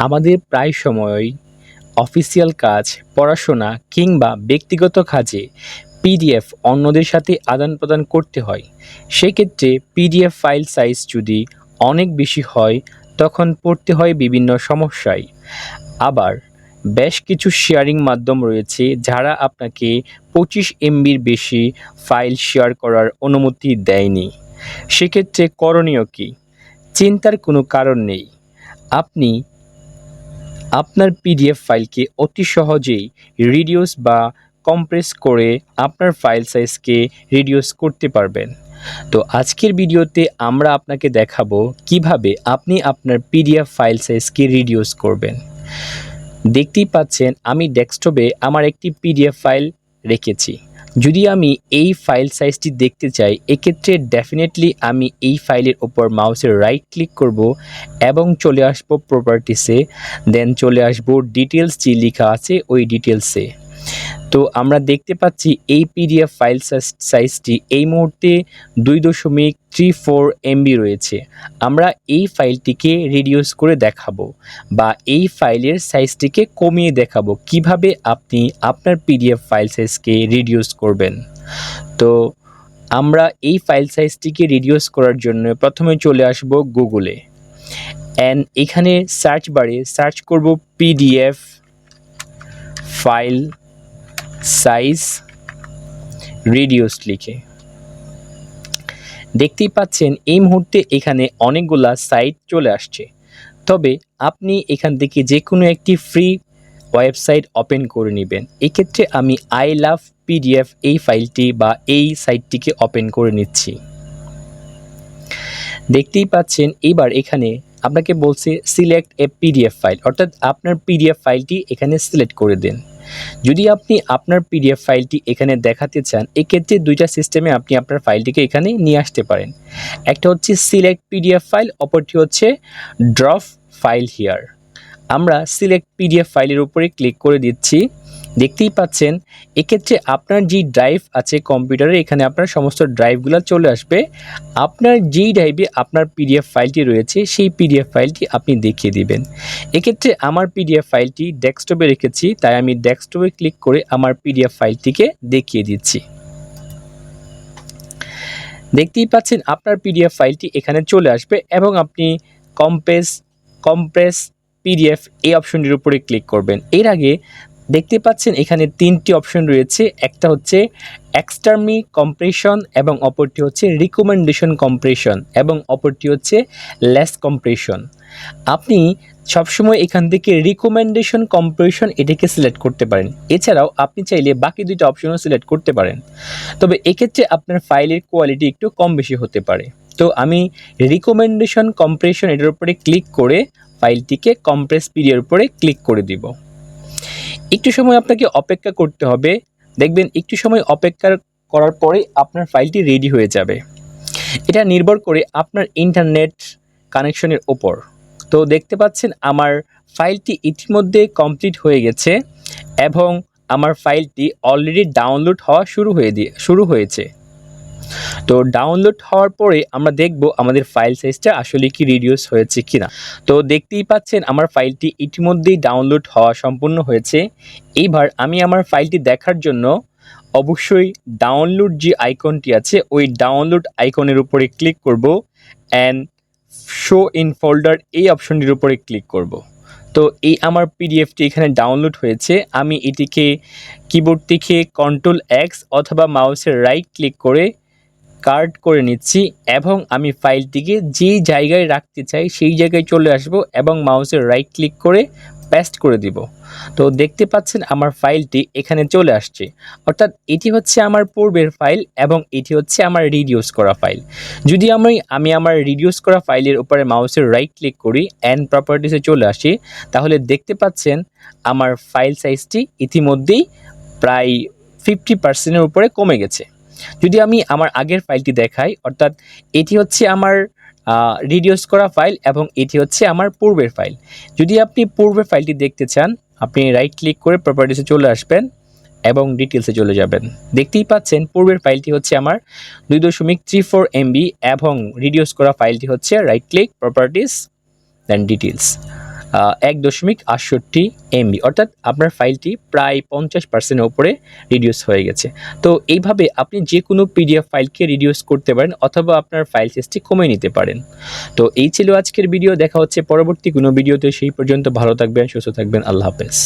আমাদের প্রায় সময়ই অফিসিয়াল কাজ, পড়াশোনা কিংবা ব্যক্তিগত কাজে পিডিএফ অন্যদের সাথে আদান প্রদান করতে হয়। সেক্ষেত্রে পিডিএফ ফাইল সাইজ যদি অনেক বেশি হয়, তখন পড়তে হয় বিভিন্ন সমস্যায়। আবার বেশ কিছু শেয়ারিং মাধ্যম রয়েছে যারা আপনাকে পঁচিশ এমবির বেশি ফাইল শেয়ার করার অনুমতি দেয়নি। সেক্ষেত্রে করণীয় কি? চিন্তার কোনো কারণ নেই। আপনি আপনার পিডিএফ ফাইলকে অতি সহজেই রিডিউস বা কম্প্রেস করে আপনার ফাইল সাইজকে রিডিউস করতে পারবেন। তো আজকের ভিডিওতে আমরা আপনাকে দেখাবো কীভাবে আপনি আপনার পিডিএফ ফাইল সাইজকে রিডিউস করবেন। দেখতেই পাচ্ছেন, আমি ডেস্কটপে আমার একটি পিডিএফ ফাইল রেখেছি। যদি আমি এই ফাইল সাইজটি দেখতে চাই, এক্ষেত্রে ডেফিনেটলি আমি এই ফাইলের ওপর মাউসের রাইট ক্লিক করব এবং চলে আসব প্রপার্টিসে দেন চলে আসব ডিটেলস যে লেখা আছে, ওই ডিটেলসে তো আমরা দেখতে পাচ্ছি এই পিডিএফ ফাইল সাইজটি এই মুহূর্তে দুই দশমিক থ্রি ফোর এমবি রয়েছে। আমরা এই ফাইলটিকে রিডিউস করে দেখাবো বা এই ফাইলের সাইজটিকে কমিয়ে দেখাবো। কীভাবে আপনি আপনার পিডিএফ ফাইল সাইজকে রিডিউস করবেন? তো আমরা এই ফাইল সাইজটিকে রিডিউস করার জন্য প্রথমে চলে আসব গুগলে অ্যান্ড এখানে সার্চ বারে সার্চ করব পিডিএফ ফাইল সাইজ রিডিউস লিখে। দেখতেই পাচ্ছেন এই মুহূর্তে এখানে অনেকগুলা সাইট চলে আসছে। তবে আপনি এখান থেকে যে কোনো একটি ফ্রি ওয়েবসাইট ওপেন করে নেবেন। এক্ষেত্রে আমি আই লাভ পিডিএফ এই ফাইলটি বা এই সাইটটিকে ওপেন করে নিচ্ছি। দেখতেই পাচ্ছেন এইবার এখানে আপনাকে বলছে সিলেক্ট এ পিডিএফ ফাইল অর্থাৎ আপনার পিডিএফ ফাইলটি এখানে সিলেক্ট করে দেন। যদি আপনি আপনার পিডিএফ ফাইলটি এখানে দেখাতে চান, এক্ষেত্রে দুইটা সিস্টেমে আপনি আপনার ফাইলটিকে এখানে নিয়ে আসতে পারেন। একটা হচ্ছে সিলেক্ট পিডিএফ ফাইল অপরটি হচ্ছে ড্রপ ফাইল হিয়ার আমরা সিলেক্ট পিডিএফ ফাইলের উপরে ক্লিক করে দিচ্ছি। দেখতেই পাচ্ছেন, এক্ষেত্রে আপনার যেই ড্রাইভ আছে কম্পিউটারে এখানে আপনার সমস্ত ড্রাইভগুলো চলে আসবে। আপনার যেই ড্রাইভে আপনার পিডিএফ ফাইলটি রয়েছে, সেই পিডিএফ ফাইলটি আপনি দেখিয়ে দিবেন। এক্ষেত্রে আমার পিডিএফ ফাইলটি ডেস্কটপে রেখেছি, তাই আমি ডেস্কটপে ক্লিক করে আমার পিডিএফ ফাইলটিকে দেখিয়ে দিচ্ছি। দেখতেই পাচ্ছেন, আপনার পিডিএফ ফাইলটি এখানে চলে আসবে এবং আপনি কম্প্রেস কম্প্রেস পিডিএফ এই অপশনটির উপরে ক্লিক করবেন। এর আগে দেখতে পাচ্ছেন এখানে তিনটি অপশন রয়েছে। একটা হচ্ছে এক্সটার্মি কম্প্রেশন এবং অপরটি হচ্ছে রিকমেন্ডেশন কম্প্রেশন এবং অপরটি হচ্ছে লেস কম্প্রেশন আপনি সবসময় এখান থেকে রিকমেন্ডেশন কম্প্রেশন এটাকে সিলেক্ট করতে পারেন। এছাড়াও আপনি চাইলে বাকি দুইটা অপশনও সিলেক্ট করতে পারেন। তবে এক্ষেত্রে আপনার ফাইলের কোয়ালিটি একটু কম বেশি হতে পারে। তো আমি রিকমেন্ডেশন কম্প্রেশন এটার উপরে ক্লিক করে ফাইলটিকে কম্প্রেস পিরিয়র উপরে ক্লিক করে দিব। একটু সময় আপনাকে অপেক্ষা করতে হবে। দেখবেন একটু সময় অপেক্ষা করার পরে আপনার ফাইলটি রেডি হয়ে যাবে। এটা নির্ভর করে আপনার ইন্টারনেট কানেকশনের ওপর। তো দেখতে পাচ্ছেন আমার ফাইলটি ইতিমধ্যে কমপ্লিট হয়ে গেছে এবং আমার ফাইলটি অলরেডি ডাউনলোড হওয়া শুরু হয়ে দিয়ে, শুরু হয়েছে। তো ডাউনলোড হওয়ার পরে আমরা দেখব আমাদের ফাইল সাইজটা আসলে কি রিডিউস হয়েছে কিনা। তো দেখতেই পাচ্ছেন আমার ফাইলটি ইতিমধ্যেই ডাউনলোড হওয়া সম্পূর্ণ হয়েছে। এইবার আমি আমার ফাইলটি দেখার জন্য অবশ্যই ডাউনলোড যে আইকনটি আছে, ওই ডাউনলোড আইকনের উপরে ক্লিক করব অ্যান্ড শো ইন ফোল্ডার এই অপশনটির উপরে ক্লিক করব। তো এই আমার পিডিএফটি এখানে ডাউনলোড হয়েছে। আমি এটিকে কিবোর্ড থেকে কন্ট্রোল এক্স অথবা মাউসের রাইট ক্লিক করে কার্ড করে নিচ্ছি এবং আমি ফাইলটিকে যেই জায়গায় রাখতে চাই সেই জায়গায় চলে আসব এবং মাউসের রাইট ক্লিক করে পেস্ট করে দিব। তো দেখতে পাচ্ছেন আমার ফাইলটি এখানে চলে আসছে। অর্থাৎ এটি হচ্ছে আমার পূর্বের ফাইল এবং এটি হচ্ছে আমার রিডিউস করা ফাইল যদি আমি আমি আমার রিডিউস করা ফাইলের উপরে মাউসের রাইট ক্লিক করি অ্যান্ড প্রপার্টিসে চলে আসি, তাহলে দেখতে পাচ্ছেন আমার ফাইল সাইজটি ইতিমধ্যেই প্রায় ফিফটি পার্সেন্টের উপরে কমে গেছে। যদি আমি আমার আগের ফাইলটি দেখাই, অর্থাৎ এটি হচ্ছে আমার রিডিউস করা ফাইল এবং এটি হচ্ছে আমার পূর্বের ফাইল। যদি আপনি পূর্বের ফাইলটি দেখতে চান, আপনি রাইট ক্লিক করে প্রপার্টিসে চলে আসবেন এবং ডিটেলসে চলে যাবেন। দেখতেই পাচ্ছেন, পূর্বের ফাইলটি হচ্ছে আমার দুই দশমিক থ্রি ফোর এমবি এবং রিডিউস করা ফাইলটি হচ্ছে right click properties then details এক দশমিক আটষট্টি এমবি, অর্থাৎ আপনার ফাইলটি প্রায় পঞ্চাশ পার্সেন্টের উপরে রিডিউস হয়ে গেছে। তো এইভাবে আপনি যে কোনো পিডিএফ ফাইলকে রিডিউস করতে পারেন অথবা আপনার ফাইল সাইজটি কমিয়ে নিতে পারেন। তো এই ছিল আজকের ভিডিও দেখা হচ্ছে পরবর্তী কোনো ভিডিওতে সেই পর্যন্ত ভালো থাকবেন, সুস্থ থাকবেন, আল্লাহ হাফেজ।